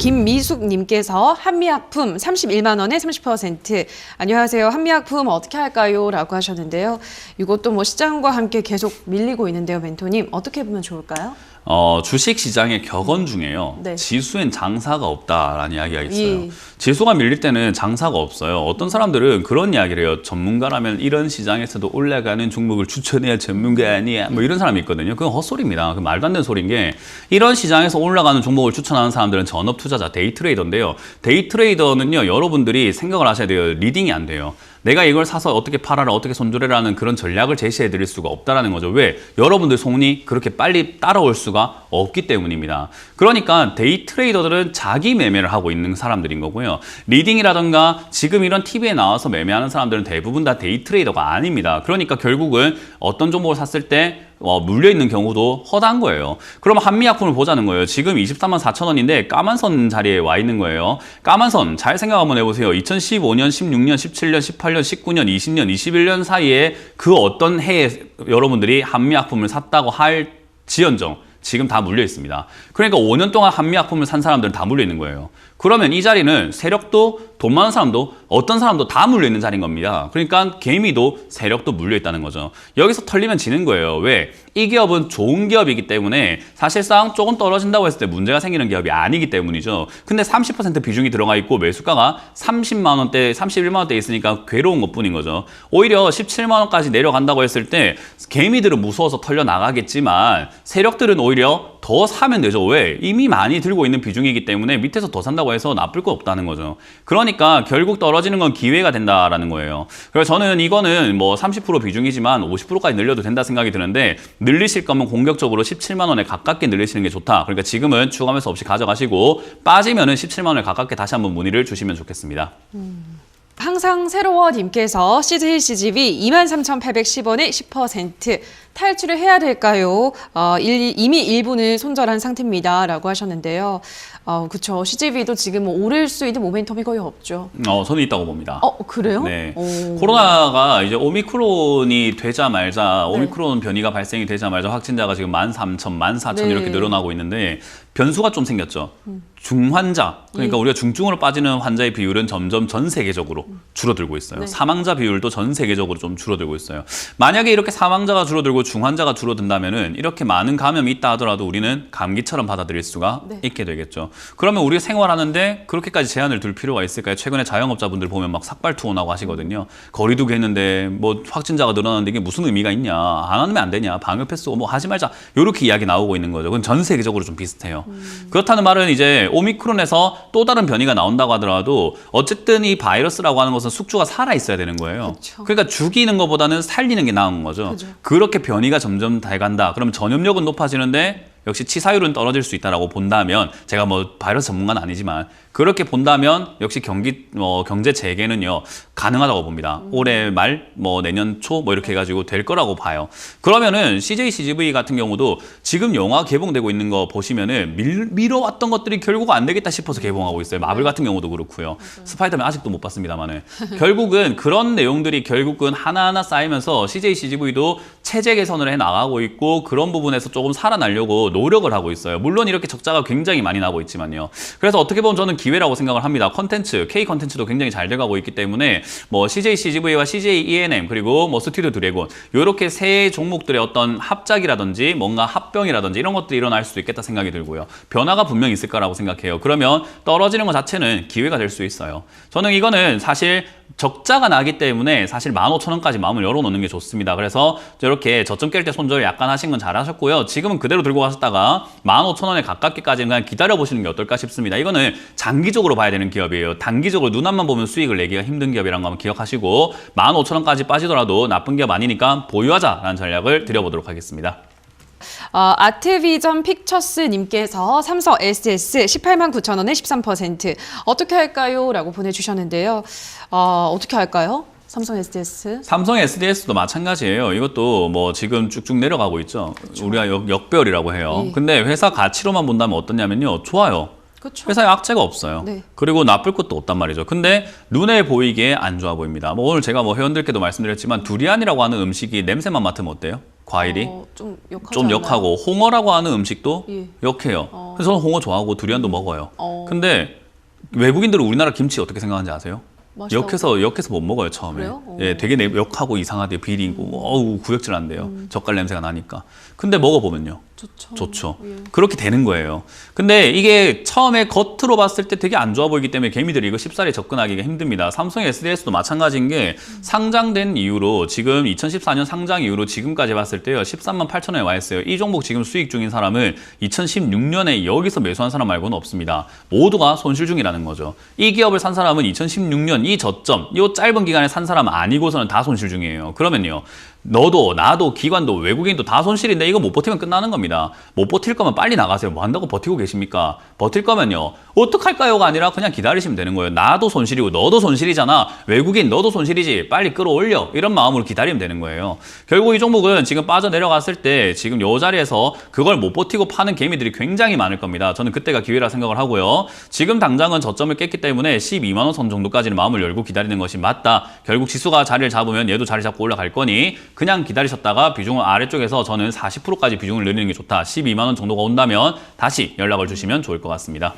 김미숙님께서 한미약품 31만 원에 30% 안녕하세요. 한미약품 어떻게 할까요?라고 하셨는데요. 이것도 뭐 시장과 함께 계속 밀리고 있는데요, 멘토님 어떻게 보면 좋을까요? 어, 주식 시장의 격언 중에요. 네. 지수엔 장사가 없다라는 이야기가 있어요. 예. 지수가 밀릴 때는 장사가 없어요. 어떤 사람들은 그런 이야기를 해요. 전문가라면 이런 시장에서도 올라가는 종목을 추천해야 전문가 아니야. 뭐 이런 사람이 있거든요. 그건 헛소리입니다. 그 말도 안 되는 소리인 게 이런 시장에서 올라가는 종목을 추천하는 사람들은 전업 투자자, 데이 트레이더인데요. 데이 트레이더는요, 여러분들이 생각을 하셔야 돼요. 리딩이 안 돼요. 내가 이걸 사서 어떻게 팔아라, 어떻게 손절해라는 그런 전략을 제시해 드릴 수가 없다라는 거죠. 왜? 여러분들 손이 그렇게 빨리 따라올 수가 없기 때문입니다. 그러니까 데이 트레이더들은 자기 매매를 하고 있는 사람들인 거고요. 리딩이라던가 지금 이런 TV에 나와서 매매하는 사람들은 대부분 다 데이 트레이더가 아닙니다. 그러니까 결국은 어떤 종목을 샀을 때 어, 물려있는 경우도 허다한 거예요. 그러면 한미약품을 보자는 거예요. 지금 23만 4천 원인데 까만 선 자리에 와 있는 거예요. 까만 선 잘 생각 한번 해보세요. 2015년, 16년, 17년, 18년, 19년, 20년, 21년 사이에 그 어떤 해에 여러분들이 한미약품을 샀다고 할 지연정 지금 다 물려 있습니다. 그러니까 5년 동안 한미약품을 산 사람들은 다 물려 있는 거예요. 그러면 이 자리는 세력도 돈 많은 사람도 어떤 사람도 다 물려 있는 자리인 겁니다. 그러니까 개미도 세력도 물려 있다는 거죠. 여기서 털리면 지는 거예요. 왜? 이 기업은 좋은 기업이기 때문에 사실상 조금 떨어진다고 했을 때 문제가 생기는 기업이 아니기 때문이죠. 근데 30% 비중이 들어가 있고 매수가가 30만 원대, 31만 원대 있으니까 괴로운 것뿐인 거죠. 오히려 17만 원까지 내려간다고 했을 때 개미들은 무서워서 털려 나가겠지만 세력들은 오히려 더 사면 되죠. 왜? 이미 많이 들고 있는 비중이기 때문에 밑에서 더 산다고 해서 나쁠 거 없다는 거죠. 그러니까 결국 떨어지는 건 기회가 된다라는 거예요. 그래서 저는 이거는 뭐 30% 비중이지만 50%까지 늘려도 된다 생각이 드는데 늘리실 거면 공격적으로 17만 원에 가깝게 늘리시는 게 좋다. 그러니까 지금은 추가 매수 없이 가져가시고 빠지면은 17만 원에 가깝게 다시 한번 문의를 주시면 좋겠습니다. 항상 새로워 님께서 CJ CGV 23,810원에 10% 탈출을 해야 될까요? 어, 일- 이미 일부는 손절한 상태입니다 라고 하셨는데요. 어, 그렇죠. CGV도 지금 뭐 오를 수 있는 모멘텀이 거의 없죠. 어, 저는 있다고 봅니다. 어, 그래요? 네. 오. 코로나가 이제 오미크론이 되자 말자, 오미크론 변이가 발생이 되자 말자 확진자가 지금 13,000, 14,000 네. 이렇게 늘어나고 있는데 변수가 좀 생겼죠. 중환자, 그러니까 우리가 중증으로 빠지는 환자의 비율은 점점 전 세계적으로 줄어들고 있어요. 네. 사망자 비율도 전 세계적으로 좀 줄어들고 있어요. 만약에 이렇게 사망자가 줄어들고 중환자가 줄어든다면은 이렇게 많은 감염이 있다 하더라도 우리는 감기처럼 받아들일 수가 네. 있게 되겠죠. 그러면 우리가 생활하는데 그렇게까지 제한을 둘 필요가 있을까요? 최근에 자영업자분들 보면 막 삭발투어 나고 하시거든요. 거리 두기 했는데 뭐 확진자가 늘어나는데 이게 무슨 의미가 있냐? 안 하면 안 되냐? 방역 패스 뭐 하지 말자. 이렇게 이야기 나오고 있는 거죠. 그건 전 세계적으로 좀 비슷해요. 그렇다는 말은 이제 오미크론에서 또 다른 변이가 나온다고 하더라도 어쨌든 이 바이러스라고 하는 것은 숙주가 살아 있어야 되는 거예요. 그쵸. 그러니까 죽이는 것보다는 살리는 게 나은 거죠. 그죠. 그렇게 변이가 점점 돼간다. 그러면 전염력은 높아지는데 역시 치사율은 떨어질 수 있다라고 본다면 제가 뭐 바이러스 전문가는 아니지만 그렇게 본다면 역시 경기 어, 경제 재개는요 가능하다고 봅니다. 올해 말 뭐 내년 초 뭐 이렇게 해가지고 될 거라고 봐요. 그러면은 CJ CGV 같은 경우도 지금 영화 개봉되고 있는 거 보시면은 밀, 미뤄왔던 것들이 결국 안 되겠다 싶어서 개봉하고 있어요. 마블 같은 경우도 그렇고요. 스파이더맨 아직도 못 봤습니다만은 결국은 그런 내용들이 결국은 하나하나 쌓이면서 CJ CGV도 체제 개선을 해 나가고 있고 그런 부분에서 조금 살아나려고 노력을 하고 있어요. 물론 이렇게 적자가 굉장히 많이 나고 있지만요. 그래서 어떻게 보면 저는 기회라고 생각을 합니다. 컨텐츠, K 컨텐츠도 굉장히 잘 돼가고 있기 때문에 뭐 CJ CGV와 CJ ENM 그리고 뭐 스튜디오 드래곤 이렇게 세 종목들의 어떤 합작이라든지 뭔가 합병이라든지 이런 것들이 일어날 수도 있겠다 생각이 들고요. 변화가 분명히 있을 거라고 생각해요. 그러면 떨어지는 것 자체는 기회가 될 수 있어요. 저는 이거는 사실 적자가 나기 때문에 사실 15,000원까지 마음을 열어놓는 게 좋습니다. 그래서 이렇게 저점 깰 때 손절 약간 하신 건 잘하셨고요. 지금은 그대로 들고 가셨다가 15,000원에 가깝게까지는 그냥 기다려보시는 게 어떨까 싶습니다. 이거는 장기적으로 봐야 되는 기업이에요. 단기적으로 눈앞만 보면 수익을 내기가 힘든 기업이라는 거 한번 기억하시고 15,000원까지 빠지더라도 나쁜 기업 아니니까 보유하자라는 전략을 드려보도록 하겠습니다. 어, 아트비전 픽처스님께서 삼성 SS 18만 9천 원에 13% 어떻게 할까요? 라고 보내주셨는데요. 어, 어떻게 할까요? 삼성 SDS. 삼성 SDS도 마찬가지예요. 이것도 뭐 지금 쭉쭉 내려가고 있죠. 우리가 역, 역별이라고 해요. 예. 근데 회사 가치로만 본다면 어떠냐면요. 좋아요. 그렇죠. 회사에 악재가 없어요. 네. 그리고 나쁠 것도 없단 말이죠. 근데 눈에 보이기에 안 좋아 보입니다. 뭐 오늘 제가 뭐 회원들께도 말씀드렸지만 두리안이라고 하는 음식이 냄새만 맡으면 어때요? 네. 과일이 어, 좀 좀? 역하고 홍어라고 하는 음식도 예. 역해요. 어. 그래서 저는 홍어 좋아하고 두리안도 먹어요. 어. 근데 외국인들은 우리나라 김치 어떻게 생각하는지 아세요? 맛있다고? 역해서 역해서 못 먹어요 처음에. 어. 음. 예, 되게 내- 역하고 이상하대 비리고 어우 구역질난대요. 젓갈 냄새가 나니까. 근데 먹어보면요. 좋죠. 좋죠. 예. 그렇게 되는 거예요. 근데 이게 처음에 겉으로 봤을 때 되게 안 좋아 보이기 때문에 개미들이 이거 쉽사리 접근하기가 힘듭니다. 삼성 SDS도 마찬가지인 게 상장된 이후로 지금 2014년 상장 이후로 지금까지 봤을 때요. 13만 8천 원에 와 있어요. 이 종목 지금 수익 중인 사람을 2016년에 여기서 매수한 사람 말고는 없습니다. 모두가 손실 중이라는 거죠. 이 기업을 산 사람은 2016년 이 저점, 이 짧은 기간에 산 사람 아니고서는 다 손실 중이에요. 그러면요. 너도 나도 기관도 외국인도 다 손실인데 이거 못 버티면 끝나는 겁니다. 못 버틸 거면 빨리 나가세요. 뭐 한다고 버티고 계십니까? 버틸 거면요. 어떡할까요가 아니라 그냥 기다리시면 되는 거예요. 나도 손실이고 너도 손실이잖아. 외국인 너도 손실이지. 빨리 끌어올려. 이런 마음으로 기다리면 되는 거예요. 결국 이 종목은 지금 빠져내려갔을 때 지금 요 자리에서 그걸 못 버티고 파는 개미들이 굉장히 많을 겁니다. 저는 그때가 기회라 생각을 하고요. 지금 당장은 저점을 깼기 때문에 12만 원 선 정도까지는 마음을 열고 기다리는 것이 맞다. 결국 지수가 자리를 잡으면 얘도 자리 잡고 올라갈 거니 그냥 기다리셨다가 비중을 아래쪽에서 저는 40%까지 비중을 늘리는 게 좋다. 12만 원 정도가 온다면 다시 연락을 주시면 좋을 것 같습니다.